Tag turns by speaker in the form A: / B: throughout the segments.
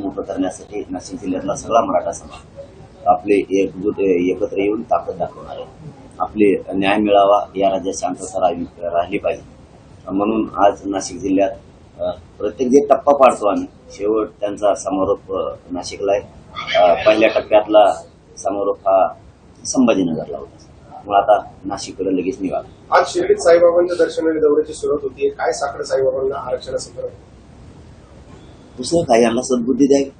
A: मोठं करण्यासाठी नाशिक जिल्ह्यातला सगळा मराठा समाज आपले एकजूट एकत्र येऊन ताकद दाखवणार आहे. आपले न्याय मिळावा या राज्यात शांतता राहिली राहिली पाहिजे. म्हणून आज नाशिक जिल्ह्यात प्रत्येक जे टप्पा पाडतो आम्ही शेवट त्यांचा समारोप नाशिकला आहे. पहिल्या टप्प्यातला समारोप हा संभाजीनगरला होता. मग आता नाशिककडे लगेच निघाला.
B: आज शिर्डीत साईबाबांच्या दर्शनाने दौऱ्याची सुरुवात होती काय साखर साईबाबांना आरक्षणासंदर्भात?
A: दुसरं काय यांना सद्बुद्धी द्यावी.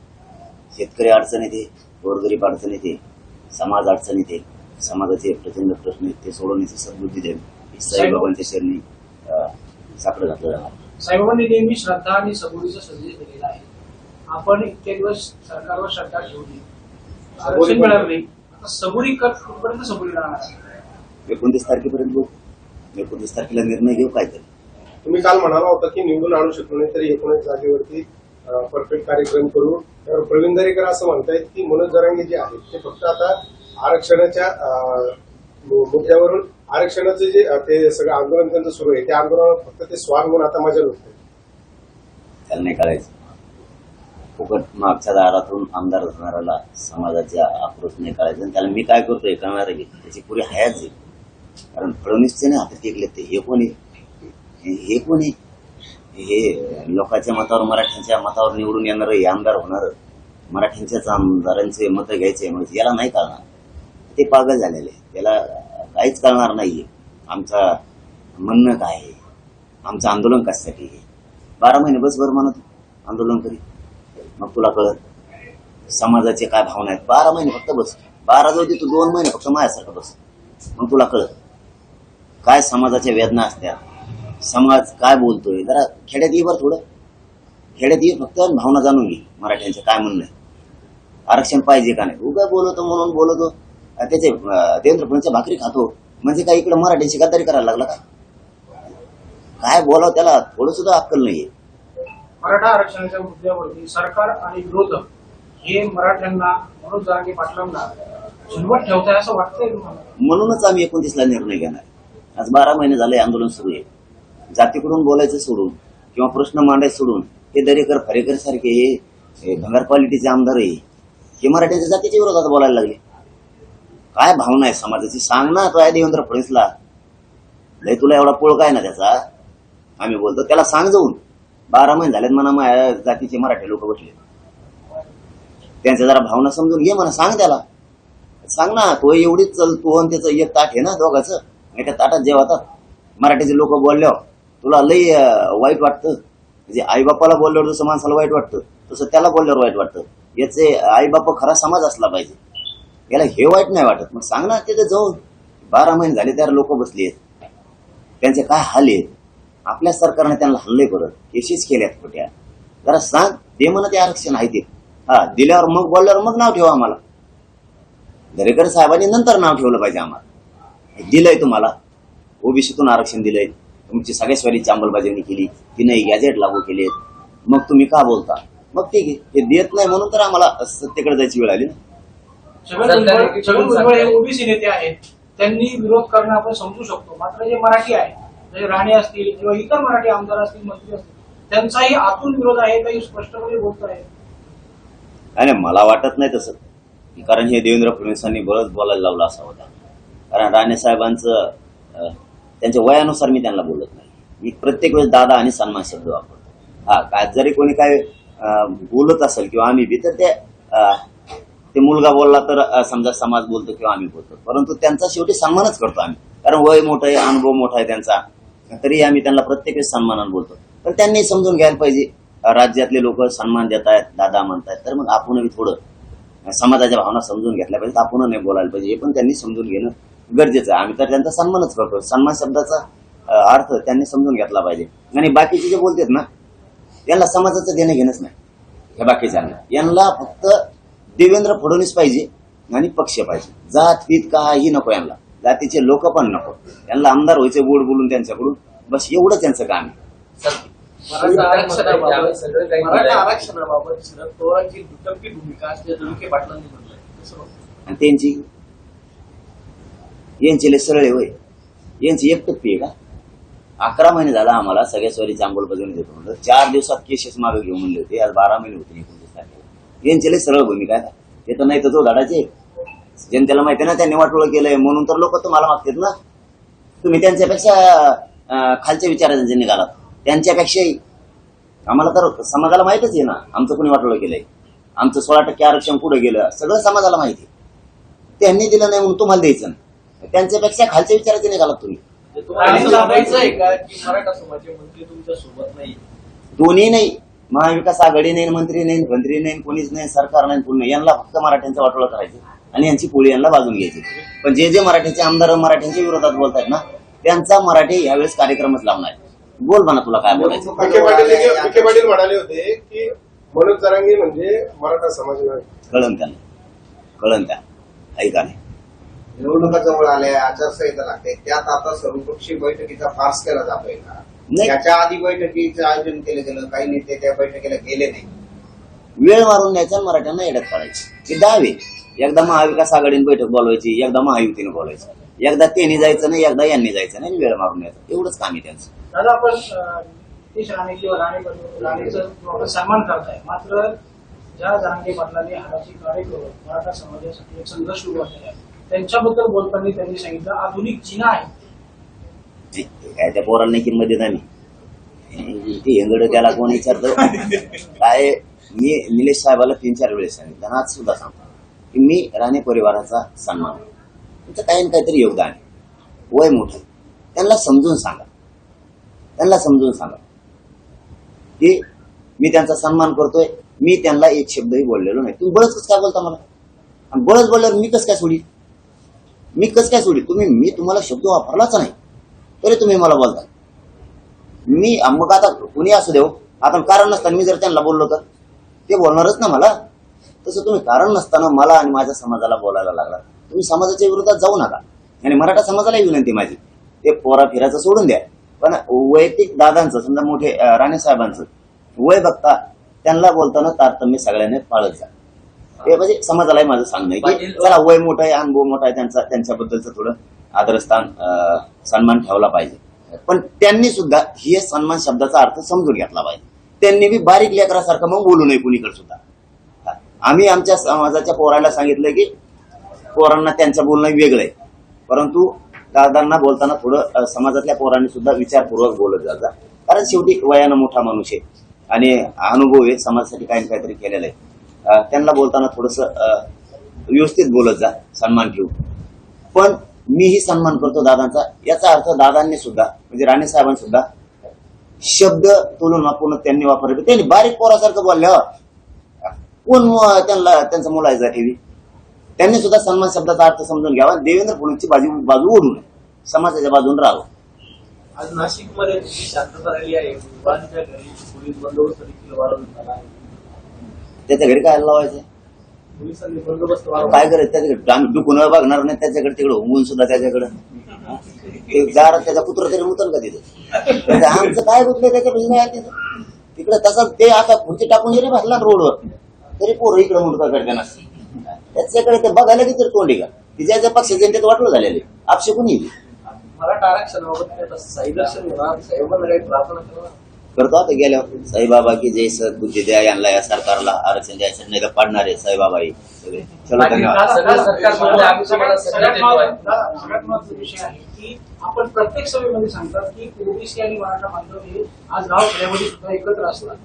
A: शेतकरी अडचण येते गोरगरीब अडचण येते समाज अडचण येते. समाजाचे प्रचंड प्रश्न आहेत ते सोडवण्याची सद्बुद्धी द्यावी. ही साईबाबांच्या शरणी साकडं घातलं जाणार.
C: साईबाबांनी नेहमी श्रद्धा आणि सबुरीचा संदेश दिलेला आहे. आपण इतके दिवस सरकारवर श्रद्धा ठेवली मिळालं नाही. आता सबुरी कर कुठपर्यंत सबुरी राहणार?
A: एकोणतीस तारखेपर्यंत बघू. एकोणतीस तारखेला निर्णय घेऊ काय तरी
B: तुम्ही काल म्हणाला होता की निवडून आणू शकलो नाही तरी एकोणीस जागेवरती परफेक्ट कार्यक्रम करू तर प्रवीण दरेकर असं म्हणतायत की मनोज जरांगे जे आहेत ते फक्त आता आरक्षणाच्या मुद्द्यावरून आरक्षणाचं जे ते सगळं आंदोलन त्यांचं सुरू आहे त्या आंदोलनावर फक्त ते स्वार म्हणून आता माझ्या लुटतात
A: त्याला नाही फुकट मागच्या दारातून आमदार असणाऱ्याला समाजाच्या आक्रोश नाही कळायचं आणि त्याला मी काय करतो कळणार आहे त्याची पुरी हयाच आहे कारण फडणवीसचे नाही हातात टेकले ते. हे कोणी हे कोणी हे लोकांच्या मतावर मराठ्यांच्या मतावर निवडून येणार हे आमदार होणार. मराठ्यांच्याच आमदारांचे मतं घ्यायचे म्हणजे याला नाही कळणार. ते पागल झालेले त्याला काहीच कळणार नाहीये. आमचा म्हणणं काय आहे? आमचं आंदोलन कशासाठी आहे? बारा महिने बस म्हणत आंदोलन करी मग तुला कळत समाजाचे काय भावना आहेत? बारा महिने फक्त बस. बारा जाऊ दे तू दोन महिने फक्त माझ्यासारखं बस. मग तुला कळत काय समाजाच्या वेदना असत्या? समाज काय बोलतोय? जरा खेड्यात ये बरं थोडं. खेड्यात ये फक्त भावना जाणून घे मराठ्यांचं काय म्हणणं आहे. आरक्षण पाहिजे का नाही? उगा बोलतो म्हणून बोलतो. अं, त्याचे देवेंद्र फडणवीसच्या भाकरी खातो. म्हणजे काय इकडे मराठ्यांची गद्दारी करायला लागला का? काय बोलावं त्याला? थोडं सुद्धा अक्कल नाहीये.
C: मराठा आरक्षणाच्या मुद्द्यावरती सरकार आणि विरोधक हे मराठ्यांना मनोज जारांगे पाटलांना झुलवत ठेवताय असं वाटतंय
A: म्हणूनच आम्ही एकोणतीसला निर्णय घेणार. आज बारा महिने झाले आंदोलन सुरू आहे. जातीकडून बोलायचं सोडून किंवा प्रश्न मांडायचं सोडून हे दरेकर फरेकर सारखे हे भंगार क्वालिटीचे आमदार आहे हे मराठ्याच्या जातीच्या विरोधात बोलायला लागले. काय भावना आहे समाजाची? सांग ना तो आहे देवेंद्र फडणवीसला. लय तुला एवढा पोळ काय ना त्याचा? आम्ही बोलतो त्याला सांग जाऊन. बारा महिने झालेत म्हणा माझ्या जातीचे मराठी लोक बसले त्यांच्या जरा भावना समजून घे म्हणा सांग त्याला. सांग ना तो एवढीच चल तू आणि त्याचं एक ताट आहे ना दोघाचं. आणि त्या ताटात जेवतात. मराठीचे लोक बोलल्यावर. तुला लई वाईट वाटतं. म्हणजे आईबापाला बोलल्यावर जसं माणसाला वाईट वाटतं तसं त्याला बोलल्यावर वाईट वाटतं. याचे आईबापा खरा समाज असला पाहिजे. याला हे वाईट नाही वाटत. मग सांग ना तिथे जाऊन. बारा महिने झाले त्यावर लोक बसली आहेत. त्यांचे काय हाल आहेत? आपल्या सरकारने त्यांना हल्ले करत यशीच केल्यात खोट्या. जरा सांग ते म्हणा ते आरक्षण आहे ते. हा दिल्यावर मग बोलल्यावर मग नाव ठेवा आम्हाला. दरेकर साहेबांनी नंतर नाव ठेवलं पाहिजे आम्हाला. दिलंय तुम्हाला. ओबीसीतून आरक्षण दिलंय. तुमची सगळ्या स्वारीची अंमलबजावणी केली तिने गॅजेट लागू केलेत. मग तुम्ही का बोलता? मग ठीक आहे ते देत नाही म्हणून तर आम्हाला सत्तेकडे जायची वेळ आली ना.
C: छगन भुजबळ हे ओबीसी नेते आहेत. त्यांनी विरोध करणं आपण समजू शकतो. मात्र जे मराठी आहे म्हणजे राणे असतील किंवा इतर मराठी आमदार असतील मंत्री असतील त्यांचाही आतून विरोध आहे काही स्पष्टपणे बोलत आहे
A: आणि मला वाटत नाही तसं. की कारण हे देवेंद्र फडणवीसांनी बरंच बोलायला लावलं असा होता. कारण राणे साहेबांचं त्यांच्या वयानुसार मी त्यांना बोलत नाही. मी प्रत्येक वेळेस दादा आणि सन्मान शब्द वापरतो. हा काय जरी कोणी काय बोलत असेल किंवा आम्ही बी तर ते ते मुलगा बोलला तर समजा समाज बोलतो किंवा आम्ही बोलतो. परंतु त्यांचा शेवटी सन्मानच करतो आम्ही. कारण वय मोठं आहे अनुभव मोठा आहे त्यांचा. तरी आम्ही त्यांना प्रत्येक वेळेस सन्मानानं बोलतो. पण त्यांनी समजून घ्यायला पाहिजे. राज्यातले लोक सन्मान देत आहेत दादा म्हणतायत. तर मग आपणही थोडं समाजाच्या भावना समजून घेतल्या पाहिजेत. आपण नाही बोलायला पाहिजे. हे पण त्यांनी समजून घेणं गरजेचं आहे. आम्ही तर त्यांचा सन्मानच करतो. सन्मान शब्दाचा अर्थ त्यांनी समजून घेतला पाहिजे. आणि बाकीचे जे बोलतात ना त्यांना समाजाचं देणं घेणंच नाही. ह्या बाकीच्यांना. यांना फक्त देवेंद्र फडणवीस पाहिजे आणि पक्ष पाहिजे. जात पीत काही नको यांना. जातीचे लोक पण नको. यांना आमदार व्हायचे गोड बोलून त्यांच्याकडून. बस एवढं त्यांचं काम आहे.
D: आरक्षणाबाबत शरद पवारांची दुटप्पी भूमिका असते पाटलांनी
A: त्यांची यांचे लय सरळ आहे होय. यांचे एक टप्पी आहे का? अकरा महिने झाला आम्हाला सगळ्या स्वारीची अंमलबजावणी देतो म्हणलं चार दिवसात केसेस मागे घेऊन म्हणले होते. आज बारा महिने होते एकोणतीस तारखेला. यांचे लय सरळ भूमिका आहे. ते तर नाही तर जो धाडायचे जनतेला माहिती ना त्यांनी वाटोळं केलंय. म्हणून तर लोक तुम्हाला मागतात ना. तुम्ही त्यांच्यापेक्षा खालच्या विचाराचे निघालात त्यांच्यापेक्षाही. आम्हाला तर समाजाला माहितच आहे ना आमचं कोणी वाटोळं केलंय. आमचं सोळा टक्के आरक्षण पुढे गेलं. सगळं समाजाला माहिती आहे. त्यांनी दिलं नाही म्हणून तुम्हाला द्यायचं त्यांच्यापेक्षा खालच्या विचाराचे निघालात तुम्ही.
D: म्हणजे तुम्हाला असं सांगायचं आहे का की? मराठा समाजाचे मंत्री तुमच्यासोबत नाही?
A: दोन्ही नाही. महाविकास आघाडी नाही मंत्री नाही मंत्री नाही कोणीच नाही सरकार नाही कोणी नाही. यांना फक्त मराठ्यांचं वाटोळं करायचं आणि यांची पोळी यांना बाजून घ्यायची. पण जे जे मराठीचे आमदार मराठ्यांच्या विरोधात बोलतायत ना त्यांचा मराठी यावेळेस कार्यक्रमच लावणार बोल म्हणा तुला काय बोलायचं.
B: विखे पाटील म्हणाले होते की मनोज जरांगे म्हणजे मराठा समाज नाही.
A: कळन त्यांना कळन त्या ऐका नाही
E: निवडणुका जवळ आल्या आचारसंहिता लागते त्यात आता सर्वपक्षीय बैठकीचा फार्स केला जातोय का?
A: नाही.
E: याच्या आधी बैठकीचं आयोजन केलं गेलं काही नेते त्या बैठकीला गेले नाही.
A: वेळ मारून न्यायचा आणि मराठ्यांना येड्यात काढायची. हे दहावे. एकदा महाविकास आघाडीने बैठक बोलवायची एकदा महायुतीने बोलवायचं. एकदा त्यांनी जायचं नाही एकदा यांनी जायचं नाही आणि वेळ मारून न्यायचं. एवढंच काम आहे त्यांचं.
C: दादा आपण नितीश राणे किंवा राणे राणेचं सन्मान करताय. मात्र ज्या जरांगे पाटलांनी हाताची काळे करून मराठा समाजासाठी एक संघर्ष उभा केला आहे, त्यांच्याबद्दल बोलताना त्यांनी सांगितलं आधुनिक चीना आहे.
A: काय त्या पोरांना किंमत देत आम्ही ते हेंगड त्याला कोण विचारतो? काय मी निलेश साहेबाला तीन चार वेळेस सांगितलं आज सुद्धा सांगतो. की मी राणे परिवाराचा सन्मान करतो. त्यांचं काही ना काहीतरी योगदान आहे. वय मोठं त्यांना समजून सांगा. त्यांना समजून सांगा. की मी त्यांचा सन्मान करतोय मी त्यांना एक शब्दही बोललेलो नाही. तुम्ही बळच कसं काय बोलता मला? आणि बळच बोलल्यावर मी कसं काय सोडी मी कसं काय सोडली तुम्ही मी तुम्हाला शब्द वापरलाच नाही. तरी तुम्ही मला बोलता. मी मग आता कुणी असू देऊ? आपण कारण नसताना मी जर त्यांना बोललो तर? ते बोलणारच ना मला. तसं तुम्ही कारण नसताना मला आणि माझ्या समाजाला बोलायला लागला तुम्ही समाजाच्या विरोधात जाऊ नका. आणि मराठा समाजालाही विनंती माझी. ते पोरा फिरायचं सोडून द्या. पण वैयक्तिक दादांचं समजा मोठे राणे साहेबांचं वय बघता त्यांना बोलताना तारतम्य सगळ्यांनी पाळत जा. हे म्हणजे समाजालाही माझं सांगणं आहे की चला वय मोठं आहे अनुभव मोठा आहे त्यांचा त्यांच्याबद्दलचं थोडं आदरस्थान सन्मान ठेवला पाहिजे. पण त्यांनी सुद्धा हे सन्मान शब्दाचा अर्थ समजून घेतला पाहिजे. त्यांनी बी बारीक लेकरासारखं मग बोलू नये कुणीकडे सुद्धा. आम्ही आमच्या समाजाच्या पोराला सांगितलं की पोरांना त्यांचं बोलणं वेगळं आहे. परंतु दादांना बोलताना थोडं समाजातल्या पोरांनी सुद्धा विचारपूर्वक बोलत जात जा. कारण शेवटी वयानं मोठा माणूस आहे. आणि अनुभव आहे समाजासाठी काही काहीतरी केलेलं आहे. त्यांना बोलताना थोडस व्यवस्थित बोलत जा सन्मान ठेवू पण मीही सन्मान करतो दादांचा. याचा अर्थ दादांनी सुद्धा म्हणजे राणे साहेबांनी सुद्धा शब्द तोलून वापरून त्यांनी वापरले. त्यांनी बारीक पोरासारखं बोलल्यावर हो. कोण त्यांना त्यांचा मुलायचा ठेवी त्यांनी सुद्धा सन्मान शब्दाचा अर्थ समजून घ्यावा. देवेंद्र फडणवीसची बाजू बाजू ओढू नये समाजाच्या बाजून राहावं.
D: आज नाशिकमध्ये शांतता राहिली आहे पोलीस बंदोबस्त देखील वाढवण्यात आला आहे.
A: त्याच्या घरी काय लावायचं काय करायचं त्याच्याकडे? आम्ही दुखून बघणार नाही त्याच्याकडे तिकडे होऊन सुद्धा त्याच्याकडे. ते जार त्याचा कुत्र तरी उतर का तिथं? म्हणजे आमचं काय गुतलं त्याच्या नाही तिथं. तिकडे तसं ते आता खुर्ची टाकून जरी बसला रोडवर. तरी पोरं इकडे मुलगा करते ना. त्याच्याकडे ते बघायला किती तोंडी का? तिच्या पक्षाचे त्यांच्यात वाटलं झालेले आपशे कोणी
D: मराठा आरक्षणाबाबत काय तसं साई दर्शन होणार साहेबांना काही प्रार्थना करणार
A: करतो आता गेल्यावर साईबाबा की जय सद्बुद्धी द्या यांना या सरकारला आरक्षण द्यायचं नाही तर पाडणार आहे साईबाबा हे सगळे चलो
C: सगळ्यात महत्त्वाचा विषय आहे की आपण प्रत्येक सभेमध्ये सांगतात की ओबीसी आणि मराठा बांधव हे आज गाव खेड्यामध्ये सुद्धा एकत्र असतात.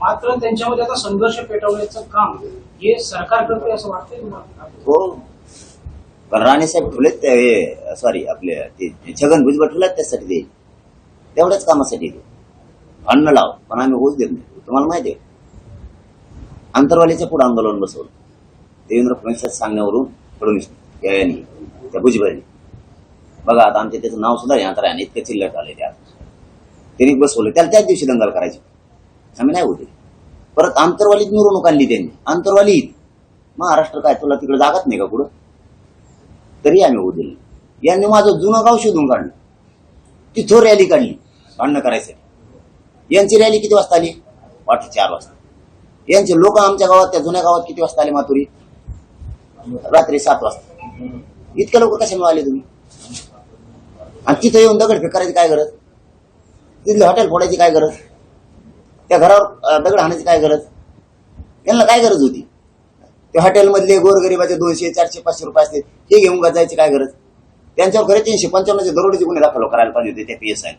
C: मात्र त्यांच्यामध्ये आता संघर्ष पेटवण्याचं काम हे सरकार करते असं वाटतंय तुम्हाला?
A: हो. पण राणेसाहेब ठेवलेत ते सॉरी आपले ते ते छगन भुजबळ ठेवलेत त्यासाठी. ते तेवढ्याच कामासाठी. ते अन्न लाव पण आम्ही होऊच देत नाही. तुम्हाला माहिती आहे. आंतरवालीच्या पुढे आंदोलन बसवलं. देवेंद्र फडणवीस सांगण्यावरून फडणवीस या यांनी त्या भुजबळनी. बघा आता आमच्या त्याचं नाव सुद्धा यंत्र आहे इतकं चिल्लट आले त्या. त्यांनी बसवलं. त्याला त्याच दिवशी दंगल करायची. आम्ही नाही होते परत आंतरवालीत मिरवणूक आणली त्यांनी. आंतरवालीत. महाराष्ट्र काय तुला तिकडे जागत नाही का कुठं? तरी आम्ही होऊ दिले. यांनी माझं जुनं गाव शोधून काढलं. तिथं रॅली काढली. भांडणं करायचं यांची रॅली किती वाजता आली? वाटते चार वाजता. यांचे लोक आमच्या गावात त्या जुन्या गावात किती वाजता आले माथुरी रात्री सात वाजता. इतक्या लोक कसे मिळाले तुम्ही? आणि तिथं येऊन दगडफेक करायची काय गरज? तिथले हॉटेल फोडायची काय गरज? त्या घरावर दगड हाणायची काय गरज? यांना काय गरज होती? ते हॉटेलमधले गोरगरिबाचे दोनशे चारशे पाचशे रुपये असतील हे घेऊन जायची काय गरज? त्यांच्यावर खरे तीनशे पंच्याण्णवचे दरोडेचे गुन्हे दाखल करायला पाहिजे होते त्या पी एस आय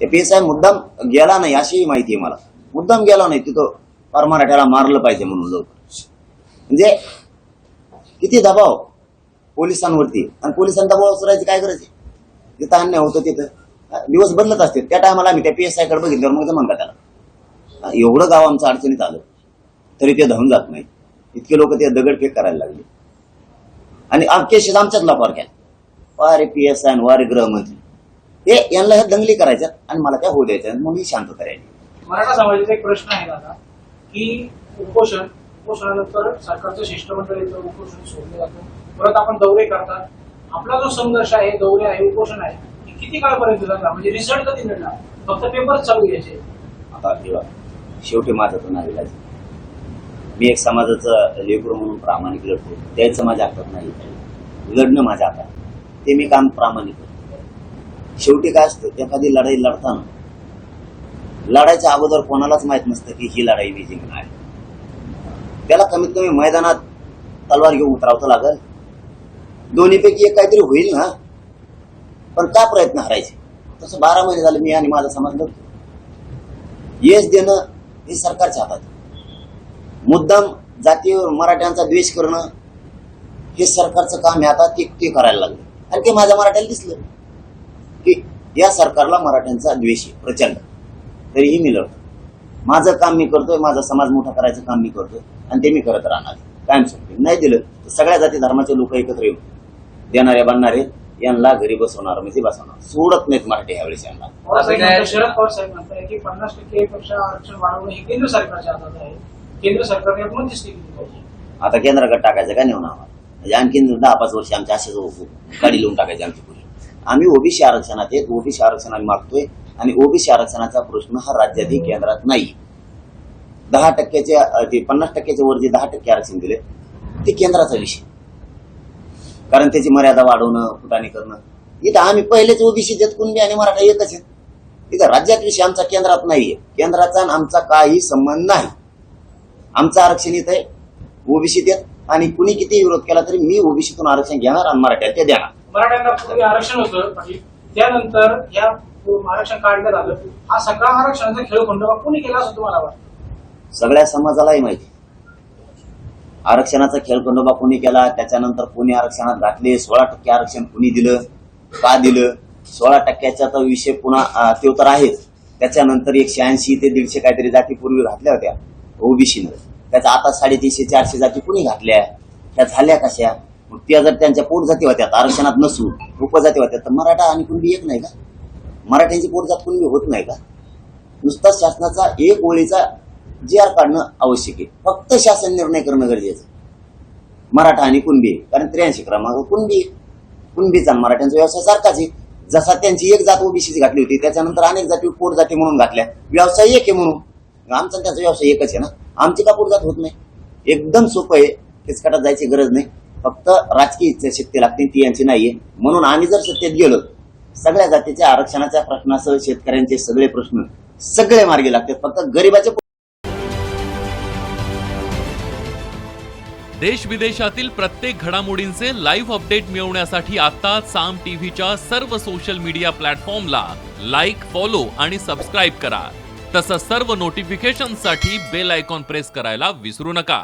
A: ते पी एस आय मुद्दाम गेला नाही अशीही माहिती आहे मला. मुद्दाम गेला नाही तिथं फार मराठ्याला मारलं पाहिजे म्हणून लवकर. म्हणजे किती दबाव पोलिसांवरती. आणि पोलिसांना दबाव करायची काय गरज आहे? जिथं अन्याय होतं तिथं. दिवस बदलत असते. त्या टायमाला आम्ही त्या पी एस आयकडे बघितल्यावर मग म्हणता त्याला एवढं गाव आमचं अडचणीत आलं तरी ते धावून जात नाही इतके लोक ते दगडफेक करायला लागले. आणि केसेस आमच्याच लपार केला वारे पी एस आय वारे गृहमंत्री. हे यांना ह्या दंगली करायच्या आणि मला काय होऊ द्यायचं? मग ही शांत करायची
C: मराठा समाजाचा एक प्रश्न आहे दादा की उपोषण उपोषणानंतर सरकारचं शिष्टमंडळ येतं उपोषण सोडलं जातं. परत आपण दौरे करतात. आपला जो संघर्ष आहे दौरे आहे उपोषण आहे किती काळपर्यंत जाणार? म्हणजे रिझल्ट कधी मिळणार? फक्त पेपर चालू यायचे
A: आता किंवा शेवटी माझं तर नाही इलाज. मी एक समाजाचं लेकरू म्हणून प्रामाणिक लढतो. द्यायचं माझ्या हातात नाही. लढणं माझ्या हातात. ते मी काम प्रामाणिक करतो. शेवटी काय असतं एखादी लढाई लढताना लढायच्या अगोदर कोणालाच माहीत नसतं की ही लढाई मी जिंकणार आहे. त्याला कमीत कमी मैदानात तलवार घेऊन उतरावं लागल. दोन्हीपैकी एक काहीतरी होईल ना. पण का प्रयत्न हरायचे? तसं बारा महिने झाले मी आणि माझा समाज लढतो यश देणं हे सरकारच्या हातात मुद्दाम जातीवर मराठ्यांचा द्वेष करणं हे सरकारचं काम आहे. आता ते ते करायला लागलं. आणि ते माझ्या मराठ्याला दिसलं. की या सरकारला मराठ्यांचा द्वेष आहे प्रचंड. तरीही मी लढतो. माझं काम मी करतोय माझा समाज मोठा करायचं काम मी करतोय आणि ते मी करत राहणार. कायम सोडते नाही दिलं तर सगळ्या जाती धर्माचे लोक एकत्र येऊन देणारे बांधणारे यांना घरी बसवणार म्हणजे बसवणार. सोडत नाहीत मराठी ह्यावेळेस यांना.
C: शरद पवार साहेब म्हणतात की पन्नास टक्केपेक्षा आरक्षण वाढवणं हे केंद्र सरकारच्या हातात आहे. केंद्र सरकारने पाहिजे
A: आता केंद्राकडे टाकायचं का नेऊन आम्हाला? म्हणजे आणखीन दहा पाच वर्ष आमच्या असेच गाडी लिहून टाकायची आमची आम्ही ओबीसी आरक्षणात आहेत ओबीसी आरक्षण आम्ही मागतोय आणि ओबीसी आरक्षणाचा प्रश्न हा राज्यातही केंद्रात नाही. दहा टक्क्याच्या ते पन्नास टक्क्याच्या वर जे दहा टक्के आरक्षण दिले ते केंद्राचा विषय. कारण त्याची मर्यादा वाढवणं फुटाणी करणं इथं आम्ही पहिलेच ओबीसी देत कुणबी आणि मराठा एकच आहेत. इथं राज्यात विषय आमचा केंद्रात नाहीये. केंद्राचा आणि आमचा काही संबंध नाही. आमचं आरक्षण इथं आहे. ओबीसी देत आणि कुणी किती विरोध केला तरी मी ओबीसीतून आरक्षण घेणार आणि मराठ्याला ते देणार.
C: मराठ्यांना पूर्वी आरक्षण होतं पाटील त्यानंतर या आरक्षण काढण्यात आलं हा सगळा आरक्षणाचा खेळ खंडोबा कोणी केला असं तुम्हाला वाटतं?
A: सगळ्या समाजालाही माहिती. आरक्षणाचा खेळखंडोबा कोणी केला त्याच्यानंतर कोणी आरक्षणात घातले सोळा टक्के आरक्षण कोणी दिलं का दिलं? सोळा टक्क्याचा तर विषय पुन्हा ते तर आहेच. त्याच्यानंतर एकशे ऐंशी ते दीडशे काहीतरी जाती पूर्वी घातल्या होत्या ओबीसीनं. त्याचा आता साडेतीनशे चारशे जाती कुणी घातल्या? त्या झाल्या कशा? त्या जर त्यांच्या पोटजाती होत्या आरक्षणात नसून उपजाती होत्या तर मराठा आणि कुणबी एक नाही का? मराठ्यांची पोटजात कुणबी होत नाही का? नुसता शासनाचा एक ओळीचा जी आर काढणं आवश्यक आहे. फक्त शासन निर्णय करणं गरजेचं मराठा आणि कुणबी कारण त्र्याऐंशी क्रमांक कुणबी कुणबीचा मराठ्यांचा व्यवसाय सारखाच आहे. जसा त्यांची एक जात ओबीसीची घातली होती त्याच्यानंतर अनेक जाती पोट जाती म्हणून घातल्या. व्यवसाय एक आहे म्हणून. आमचा त्याचा त्यांचा व्यवसाय एकच आहे ना. आमची का पोट जात होत नाही? एकदम सोपं आहे. किचकाटात जायची गरज नाही. फक्त राजकीय इच्छाशक्ती लागते ती यांची नाहीये. म्हणून आम्ही जर सत्तेत गेलो सगळ्या जातीच्या आरक्षणाच्या प्रश्नासह शेतकऱ्यांचे सगळे प्रश्न सगळे मार्गी लागतात. फक्त गरिबाचे
F: देश विदेशातील प्रत्येक घडामोडींचे लाईव्ह अपडेट मिळवण्यासाठी आता साम टीव्हीच्या सर्व सोशल मीडिया प्लॅटफॉर्मला लाईक फॉलो आणि सबस्क्राईब करा. तसंच सर्व नोटिफिकेशनसाठी बेल आयकॉन प्रेस करायला विसरू नका.